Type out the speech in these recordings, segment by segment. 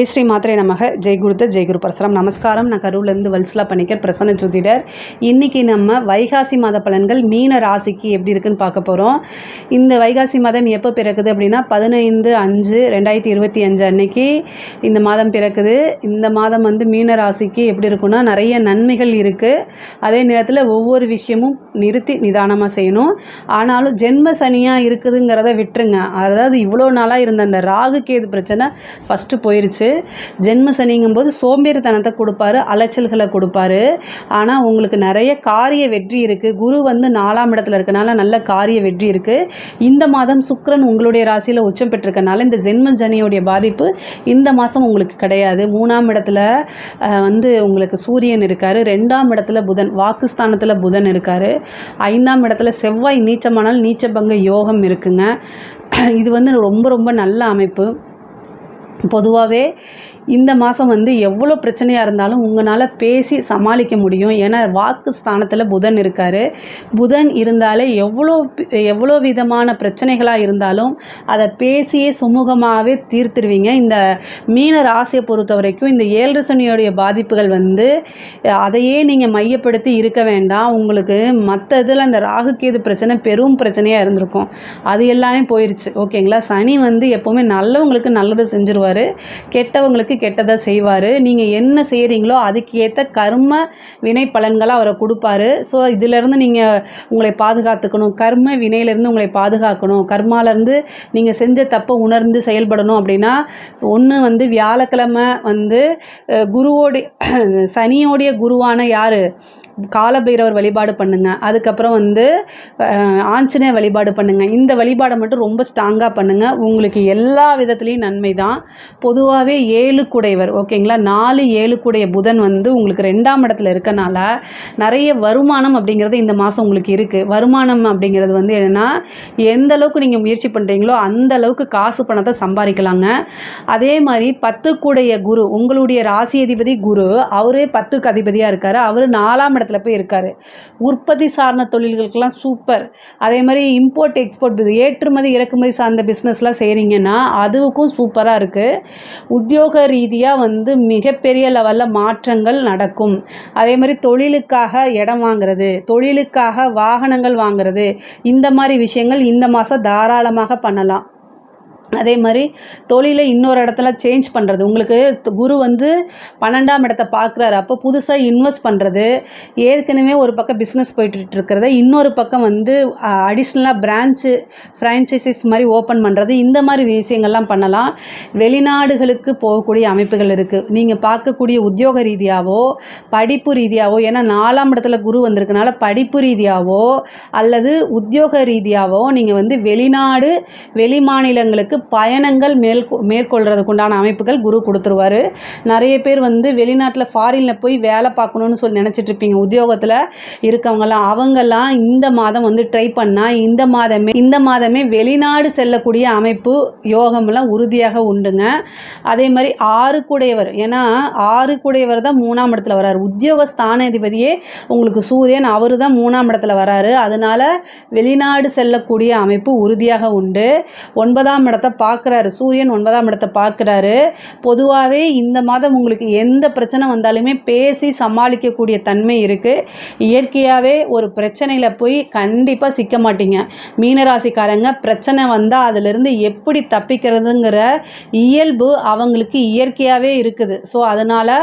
ஸ்ரீ ஸ்ரீ மாத்திரை நமக. ஜெய்குருத்த ஜெய்குரு பரசுரம். நமஸ்காரம். நான் கரூர்லேருந்து வல்சலா பண்ணிக்கர் பிரசன்ன ஜோதிடர். இன்றைக்கி நம்ம வைகாசி மாத பலன்கள் மீன ராசிக்கு எப்படி இருக்குன்னு பார்க்க போகிறோம் இந்த வைகாசி மாதம் எப்போ பிறக்குது அப்படின்னா பதினைந்து அஞ்சு ரெண்டாயிரத்தி இருபத்தி அஞ்சு அன்னைக்கு இந்த மாதம் பிறக்குது. இந்த மாதம் வந்து மீன ராசிக்கு எப்படி இருக்குன்னா நிறைய நன்மைகள் இருக்குது அதே நேரத்தில் ஒவ்வொரு விஷயமும் நிறுத்தி நிதானமாக செய்யணும். ஆனாலும் ஜென்ம சனியாக இருக்குதுங்கிறத விட்டுருங்க. அதாவது இவ்வளோ நாளாக இருந்த அந்த ராகு கேது பிரச்சனை ஃபஸ்ட்டு போயிருச்சு. ஜென்ம சனிங்கும்போது சோம்பேறித்தனத்தை கொடுப்பாரு அலைச்சல்களை கொடுப்பாரு. ஆனால் உங்களுக்கு நிறைய காரிய வெற்றி இருக்குது குரு வந்து நாலாம் இடத்துல இருக்கனால நல்ல காரிய வெற்றி இருக்குது இந்த மாதம் சுக்கரன் உங்களுடைய ராசியில் உச்சம் பெற்றிருக்கனால இந்த ஜென்ம சனியோடைய பாதிப்பு இந்த மாதம் உங்களுக்கு கிடையாது. மூணாம் இடத்துல வந்து உங்களுக்கு சூரியன் இருக்கார். ரெண்டாம் இடத்துல புதன் வாக்குஸ்தானத்தில் புதன் இருக்கார். ஐந்தாம் இடத்துல செவ்வாய் நீச்சமானால் நீச்சபங்க யோகம் இருக்குங்க. இது வந்து ரொம்ப ரொம்ப நல்ல அமைப்பு. பொதுவாகவே இந்த மாதம் வந்து எவ்வளோ பிரச்சனையாக இருந்தாலும் உங்களால் பேசி சமாளிக்க முடியும். ஏன்னா வாக்கு ஸ்தானத்தில் புதன் இருக்கார். புதன் இருந்தாலே எவ்வளோ எவ்வளோ விதமான பிரச்சனைகளாக இருந்தாலும் அதை பேசியே சுமூகமாகவே தீர்த்துருவீங்க. இந்த மீன ராசியை பொறுத்த வரைக்கும் இந்த ஏழு சனியோடைய பாதிப்புகள் வந்து அதையே நீங்கள் மையப்படுத்தி இருக்க வேண்டாம். உங்களுக்கு மற்ற இதில் அந்த ராகுக்கேது பிரச்சனை பெரும் பிரச்சனையாக இருந்திருக்கும். அது எல்லாமே போயிடுச்சு ஓகேங்களா? சனி வந்து எப்போவுமே நல்லவங்களுக்கு நல்லதை செஞ்சுருவார். கெட்டவங்களுக்கு கெட்டதை செய்வார். நீங்கள் என்ன செய்கிறீங்களோ அதுக்கு ஏற்ற கர்ம வினை பலன்களை அவரை கொடுப்பாரு. ஸோ இதிலேருந்து நீங்கள் உங்களை பாதுகாத்துக்கணும். கர்ம வினையிலேருந்து உங்களை பாதுகாக்கணும். கர்மாலேருந்து நீங்கள் செஞ்ச தப்பை உணர்ந்து செயல்படணும் அப்படின்னா ஒன்று வந்து வியாழக்கிழமை வந்து குருவோடைய சனியோடைய குருவான யார்? காலபைரவர் வழிபாடு பண்ணுங்கள் அதுக்கப்புறம் வந்து ஆஞ்சநேயர் ஆஞ்சநேய வழிபாடு பண்ணுங்கள் இந்த வழிபாடை மட்டும் ரொம்ப ஸ்ட்ராங்காக பண்ணுங்கள் உங்களுக்கு எல்லா விதத்துலேயும் நன்மை தான். பொதுவாகவே ஏழு குடைவர் ஓகேங்களா? நாலு ஏழு குடைய புதன் வந்து உங்களுக்கு ரெண்டாம் இடத்துல இருக்கனால நிறைய வருமானம் அப்படிங்கிறது இந்த மாதம் உங்களுக்கு இருக்குது வருமானம் அப்படிங்கிறது வந்து என்னென்னா எந்த அளவுக்கு நீங்கள் முயற்சி பண்ணுறீங்களோ அந்த அளவுக்கு காசு பணத்தை சம்பாதிக்கலாங்க. அதே மாதிரி பத்துக்குடைய குரு உங்களுடைய ராசி அதிபதி குரு அவரே பத்துக்கு அதிபதியாக இருக்கார். அவர் நாலாம் இடத்துல போய் இருக்கார். உற்பத்தி சார்ந்த தொழில்களுக்கெல்லாம் சூப்பர் அதே மாதிரி இம்போர்ட் எக்ஸ்போர்ட் ஏற்றுமதி இறக்குமதி சார்ந்த பிஸ்னஸ்லாம் செய்கிறீங்கன்னா அதுவுக்கும் சூப்பராக இருக்குது உத்தியோக ரீதியாக வந்து மிகப்பெரிய லெவலில் மாற்றங்கள் நடக்கும். அதே மாதிரி தொழிலுக்காக இடம் வாங்குறது தொழிலுக்காக வாகனங்கள் வாங்குறது இந்த மாதிரி விஷயங்கள் இந்த மாதம் தாராளமாக பண்ணலாம். அதே மாதிரி தொழிலை இன்னொரு இடத்துல சேஞ்ச் பண்ணுறது உங்களுக்கு குரு வந்து பன்னெண்டாம் இடத்த பார்க்குறாரு. அப்போ புதுசாக இன்வெஸ்ட் பண்ணுறது ஏற்கனவே ஒரு பக்கம் பிஸ்னஸ் போயிட்டு இருக்கிறத. இன்னொரு பக்கம் வந்து அடிஷ்னலாக பிரான்ச்சு ஃப்ரான்ச்சைசிஸ் மாதிரி ஓப்பன் பண்ணுறது இந்த மாதிரி விஷயங்கள்லாம் பண்ணலாம். வெளிநாடுகளுக்கு போகக்கூடிய அமைப்புகள் இருக்குது நீங்கள் பார்க்கக்கூடிய உத்தியோக ரீதியாகவோ படிப்பு ரீதியாகவோ ஏன்னா நாலாம் இடத்துல குரு வந்திருக்கனால படிப்பு ரீதியாகவோ அல்லது உத்தியோக ரீதியாகவோ நீங்கள் வந்து வெளிநாடு வெளி மாநிலங்களுக்கு பயணங்கள் மேல் மேற்கொள்கிறதுக்குண்டான அமைப்புகள் குரு கொடுத்துருவாரு. நிறைய பேர் வந்து வெளிநாட்டில் ஃபாரினில் போய் வேலை பார்க்கணுன்னு சொல்லி நினச்சிட்டு இருப்பீங்க. உத்தியோகத்தில் இருக்கவங்கலாம் அவங்கெல்லாம் இந்த மாதம் வந்து ட்ரை பண்ணால் இந்த மாதமே இந்த மாதமே வெளிநாடு செல்லக்கூடிய அமைப்பு யோகமெல்லாம் உறுதியாக உண்டுங்க. அதே மாதிரி ஆறு கூடையவர் ஏன்னா ஆறு கூடையவர் தான் மூணாம் இடத்துல வராரு. உத்தியோக ஸ்தானாதிபதியே உங்களுக்கு சூரியன் அவர் தான் மூணாம் இடத்துல வராரு. அதனால வெளிநாடு செல்லக்கூடிய அமைப்பு உறுதியாக உண்டு. ஒன்பதாம் இடத்துல இடத்தை பார்க்குறாரு. சூரியன் ஒன்பதாம் இடத்தை பார்க்குறாரு. பொதுவாகவே இந்த மாதம் உங்களுக்கு எந்த பிரச்சனை வந்தாலுமே பேசி சமாளிக்கக்கூடிய தன்மை இருக்குது இயற்கையாகவே ஒரு பிரச்சனையில் போய் கண்டிப்பாக சிக்க மாட்டீங்க. மீனராசிக்காரங்க பிரச்சனை வந்தால் அதிலிருந்து எப்படி தப்பிக்கிறதுங்கிற இயல்பு அவங்களுக்கு இயற்கையாகவே இருக்குது. ஸோ அதனால்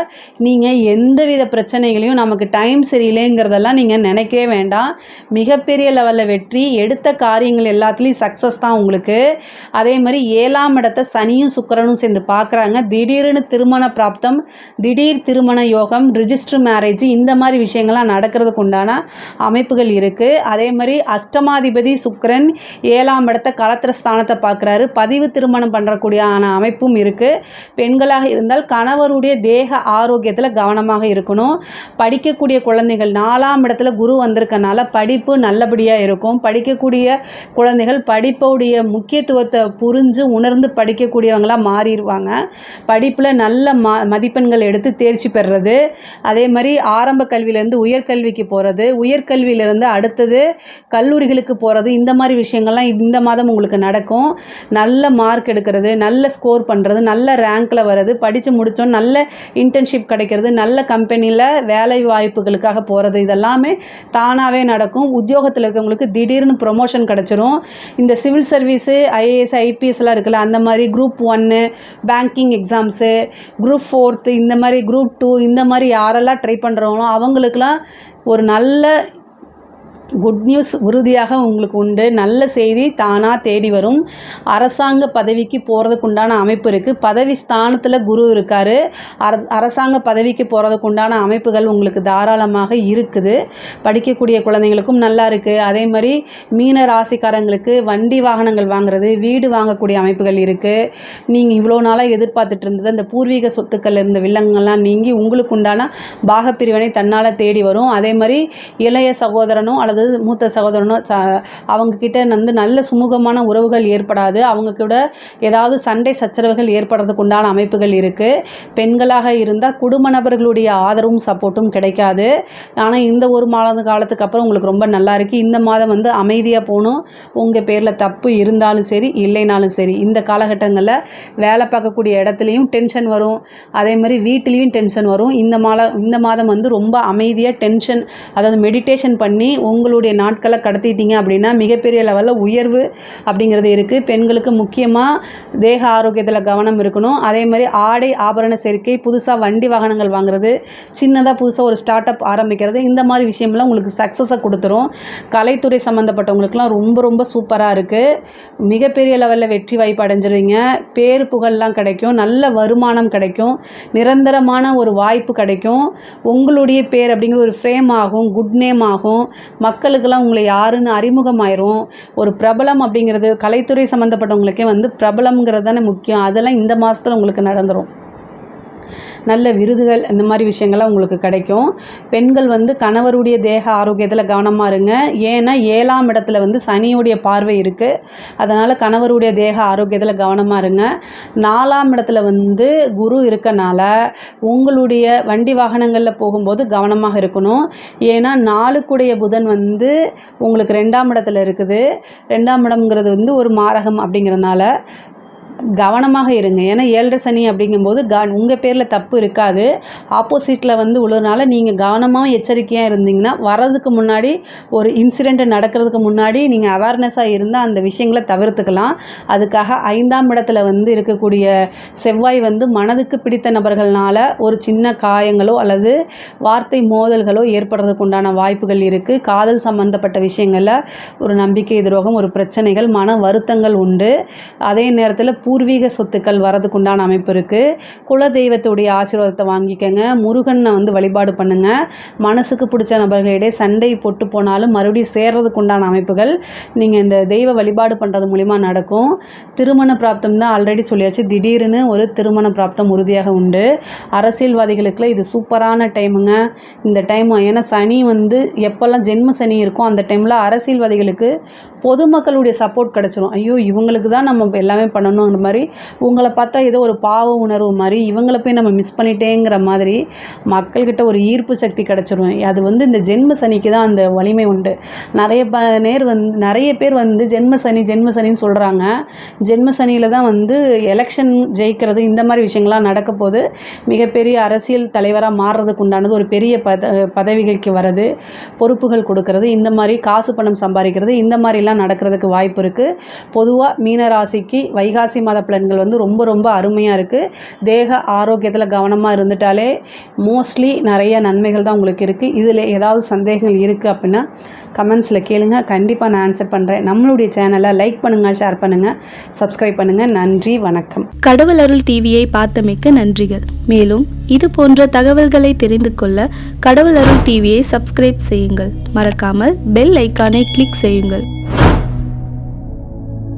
நீங்கள் எந்தவித பிரச்சனைகளையும் நமக்கு டைம் சரியில்லைங்கிறதெல்லாம் நீங்கள் நினைக்கவே வேண்டாம். மிகப்பெரிய லெவலில் வெற்றி எடுத்த காரியங்கள் எல்லாத்துலேயும் சக்ஸஸ் தான் உங்களுக்கு. அதே மாதிரி ஏழாம் இடத்த சனியும் சுக்கரனும் சேர்ந்து பார்க்குறாங்க. திடீர்னு திருமண பிராப்தம் திடீர் திருமண யோகம் ரிஜிஸ்டர் மேரேஜ் இந்த மாதிரி விஷயங்கள்லாம் நடக்கிறதுக்கு உண்டான அமைப்புகள் இருக்குது அதே மாதிரி அஷ்டமாதிபதி சுக்கரன் ஏழாம் இடத்த கலத்திர ஸ்தானத்தை பார்க்குறாரு. பதிவு திருமணம் பண்ணுறக்கூடியான அமைப்பும் இருக்குது பெண்களாக இருந்தால் கணவருடைய தேக ஆரோக்கியத்தில் கவனமாக இருக்கணும். படிக்கக்கூடிய குழந்தைகள் நாலாம் இடத்துல குரு வந்திருக்கனால படிப்பு நல்லபடியாக இருக்கும். படிக்கக்கூடிய குழந்தைகள் படிப்புடைய முக்கியத்துவத்தை புரி புரிஞ்சு உணர்ந்து படிக்கக்கூடியவங்களாக மாறிடுவாங்க. படிப்பில் நல்ல ம மதிப்பெண்கள் எடுத்து தேர்ச்சி பெறுறது. அதே மாதிரி ஆரம்ப கல்வியிலேருந்து உயர்கல்விக்கு போகிறது உயர்கல்வியிலேருந்து அடுத்தது கல்லூரிகளுக்கு போகிறது இந்த மாதிரி விஷயங்கள்லாம் இந்த மாதம் உங்களுக்கு நடக்கும். நல்ல மார்க் எடுக்கிறது நல்ல ஸ்கோர் பண்ணுறது நல்ல ரேங்க்கில் வர்றது படித்து முடித்தோம் நல்ல இன்டர்ன்ஷிப் கிடைக்கிறது நல்ல கம்பெனியில் வேலை வாய்ப்புகளுக்காக போகிறது இதெல்லாமே தானாகவே நடக்கும். உத்தியோகத்தில் இருக்கிறவங்களுக்கு திடீர்னு ப்ரொமோஷன் கிடச்சிரும். இந்த சிவில் சர்வீஸு ஐஏஎஸ் யூபிஎஸ்லாம் இருக்குல்ல அந்த மாதிரி குரூப் ஒன்று பேங்கிங் எக்ஸாம்ஸு குரூப் ஃபோர்த்து இந்த மாதிரி குரூப் டூ இந்த மாதிரி யாரெல்லாம் ட்ரை பண்ணுறவங்களோ அவங்களுக்குலாம் ஒரு நல்ல குட் நியூஸ் உறுதியாக உங்களுக்கு உண்டு. நல்ல செய்தி தானாக தேடி வரும். அரசாங்க பதவிக்கு போகிறதுக்கு உண்டான அமைப்பு இருக்குது பதவி ஸ்தானத்தில் குரு இருக்கார். அர அரசாங்க பதவிக்கு போகிறதுக்கு உண்டான அமைப்புகள் உங்களுக்கு தாராளமாக இருக்குது. படிக்கக்கூடிய குழந்தைங்களுக்கும் நல்லா இருக்குது அதே மாதிரி மீன ராசிக்காரங்களுக்கு வண்டி வாகனங்கள் வாங்குறது வீடு வாங்கக்கூடிய அமைப்புகள் இருக்குது நீங்கள் இவ்வளோ நாளாக எதிர்பார்த்துட்டு இருந்தது அந்த பூர்வீக சொத்துக்கள் இருந்த வில்லங்கள்லாம் நீங்கி உங்களுக்கு உண்டான பாகப்பிரிவினை தன்னால் தேடி வரும். அதே மாதிரி இளைய சகோதரனும் அல்லது மூத்த சகோதரனோ ச அவங்கக்கிட்ட வந்து நல்ல சுமூகமான உறவுகள் ஏற்படாது. அவங்க கூட ஏதாவது சண்டை சச்சரவுகள் ஏற்படுறதுக்கு உண்டான அமைப்புகள் இருக்குது பெண்களாக இருந்தால் குடும்ப நபர்களுடைய ஆதரவும் சப்போர்ட்டும் கிடைக்காது. ஆனால் இந்த ஒரு மாத காலத்துக்கு அப்புறம் உங்களுக்கு ரொம்ப நல்லா இருக்குது இந்த மாதம் வந்து அமைதியாக போகணும். உங்கள் பேரில் தப்பு இருந்தாலும் சரி இல்லைனாலும் சரி இந்த காலகட்டங்களில் வேலை பார்க்கக்கூடிய இடத்துலையும் டென்ஷன் வரும். அதே மாதிரி வீட்டிலையும் டென்ஷன் வரும். இந்த மாத இந்த மாதம் வந்து ரொம்ப அமைதியாக டென்ஷன் அதாவது மெடிடேஷன் பண்ணி உங்களுடைய நாட்களை கடத்திட்டீங்க அப்படின்னா மிகப்பெரிய லெவலில் உயர்வு அப்படிங்கிறது இருக்குது பெண்களுக்கு முக்கியமாக தேக ஆரோக்கியத்தில் கவனம் இருக்கணும். அதே மாதிரி ஆடை ஆபரண சேர்க்கை புதுசாக வண்டி வாகனங்கள் வாங்குறது சின்னதாக புதுசாக ஒரு ஸ்டார்ட் அப் ஆரம்பிக்கிறது இந்த மாதிரி விஷயம்லாம் உங்களுக்கு சக்ஸஸை கொடுத்துரும். கலைத்துறை சம்மந்தப்பட்டவங்களுக்குலாம் ரொம்ப ரொம்ப சூப்பராக இருக்குது மிகப்பெரிய லெவலில் வெற்றி வாய்ப்பு அடைஞ்சிருவீங்க. பேர் புகழ்லாம் கிடைக்கும். நல்ல வருமானம் கிடைக்கும். நிரந்தரமான ஒரு வாய்ப்பு கிடைக்கும். உங்களுடைய பேர் அப்படிங்கிற ஒரு ஃப்ரேம் ஆகும் குட் நேம் ஆகும். மக்களுக்கெல்லாம் உங்களை யாருன்னு அறிமுகமாயிரும். ஒரு பிரபலம் அப்படிங்கிறது கலைத்துறை சம்மந்தப்பட்டவங்களுக்கே வந்து பிரபலம்ங்கிறது தானே முக்கியம். அதெல்லாம் இந்த மாதத்தில் உங்களுக்கு நடந்துடும் நல்ல விருதுகள் இந்த மாதிரி விஷயங்கள்லாம் உங்களுக்கு கிடைக்கும். பெண்கள் வந்து கணவருடைய தேக ஆரோக்கியத்தில் கவனமாக இருங்க. ஏன்னா ஏழாம் இடத்துல வந்து சனியுடைய பார்வை இருக்குது அதனால் கணவருடைய தேக ஆரோக்கியத்தில் கவனமாக இருங்க. நாலாம் இடத்துல வந்து குரு இருக்கனால உங்களுடைய வண்டி வாகனங்களில் போகும்போது கவனமாக இருக்கணும். ஏன்னா நாளுக்குடைய புதன் வந்து உங்களுக்கு ரெண்டாம் இடத்துல இருக்குது. ரெண்டாம் இடம்ங்கிறது வந்து ஒரு மாரகம் அப்படிங்கிறனால கவனமாக இருங்க. ஏன்னா ஏழரை சனி அப்படிங்கும்போது க உங்கள் பேரில் தப்பு இருக்காது. ஆப்போசிட்டில் வந்து உள்ளதுனால நீங்கள் கவனமாக எச்சரிக்கையாக இருந்தீங்கன்னா வர்றதுக்கு முன்னாடி ஒரு இன்சிடெண்ட் நடக்கிறதுக்கு முன்னாடி நீங்கள் அவேர்னஸாக இருந்தால் அந்த விஷயங்களை தவிர்த்துக்கலாம். அதுக்காக ஐந்தாம் இடத்துல வந்து இருக்கக்கூடிய செவ்வாய் வந்து மனதுக்கு பிடித்த நபர்களால் ஒரு சின்ன காயங்களோ அல்லது வார்த்தை மோதல்களோ ஏற்படுறதுக்கு உண்டான வாய்ப்புகள் இருக்குது காதல் சம்மந்தப்பட்ட விஷயங்களில் ஒரு நம்பிக்கை துரோகம் ஒரு பிரச்சனைகள் மன வருத்தங்கள் உண்டு. அதே நேரத்தில் பூர்வீக சொத்துக்கள் வரதுக்கு உண்டான அமைப்பு இருக்குது குல தெய்வத்துடைய ஆசீர்வாதத்தை வாங்கிக்கங்க. முருகனை வந்து வழிபாடு பண்ணுங்கள் மனசுக்கு பிடிச்ச நபர்களிடையே சண்டை பொட்டு போனாலும் மறுபடியும் சேர்றதுக்கு உண்டான அமைப்புகள் நீங்கள் இந்த தெய்வ வழிபாடு பண்ணுறது மூலிமா நடக்கும். திருமண பிராப்தம் தான் ஆல்ரெடி சொல்லியாச்சு. திடீர்னு ஒரு திருமண பிராப்தம் உறுதியாக உண்டு. அரசியல்வாதிகளுக்குலாம் இது சூப்பரான டைமுங்க. இந்த டைம் ஏன்னா சனி வந்து எப்போல்லாம் ஜென்ம சனி இருக்கும் அந்த டைமில் அரசியல்வாதிகளுக்கு பொதுமக்களுடைய சப்போர்ட் கிடச்சிரும். ஐயோ இவங்களுக்கு தான் நம்ம எல்லாமே பண்ணணும் பண்ணணுங்கிற மாதிரி உங்களை பார்த்தா ஏதோ ஒரு பாவ உணர்வு மாதிரி இவங்களை போய் நம்ம மிஸ் பண்ணிட்டேங்கிற மாதிரி மக்கள்கிட்ட ஒரு ஈர்ப்பு சக்தி கிடச்சிரும். அது வந்து இந்த ஜென்ம சனிக்கு தான் அந்த வலிமை உண்டு. நிறைய ப நேர் வந்து நிறைய பேர் வந்து ஜென்ம சனி ஜென்ம சனின்னு சொல்கிறாங்க ஜென்ம சனியில் தான் வந்து எலெக்ஷன் ஜெயிக்கிறது இந்த மாதிரி விஷயங்கள்லாம் நடக்க போது மிகப்பெரிய அரசியல் தலைவராக மாறுறதுக்கு உண்டானது ஒரு பெரிய பத பதவிகளுக்கு வர்றது பொறுப்புகள் கொடுக்கறது இந்த மாதிரி காசு பணம் சம்பாதிக்கிறது இந்த மாதிரிலாம் நடக்கிறதுக்கு வாய்ப்பு இருக்குது பொதுவாக மீனராசிக்கு வைகாசி மாத பலன்கள் வந்து ரொம்ப ரொம்ப அருமையாக இருக்குது தேக ஆரோக்கியத்தில் கவனமாக இருந்துட்டாலே மோஸ்ட்லி நிறைய நன்மைகள் தான் உங்களுக்கு இருக்குது இதில் ஏதாவது சந்தேகங்கள் இருக்குது அப்படின்னா கமெண்ட்ஸில் கேளுங்க. கண்டிப்பாக நான் ஆன்சர் பண்ணுறேன் நம்மளுடைய சேனலை லைக் பண்ணுங்கள் ஷேர் பண்ணுங்கள் சப்ஸ்கிரைப் பண்ணுங்கள் நன்றி வணக்கம். கடவுள் அருள் டிவியை பார்த்தமைக்க நன்றிகள். மேலும் இது போன்ற தகவல்களை தெரிந்து கொள்ள கடவுள் அருள் டிவியை சப்ஸ்கிரைப் செய்யுங்கள். மறக்காமல் பெல் ஐக்கானை கிளிக் செய்யுங்கள்.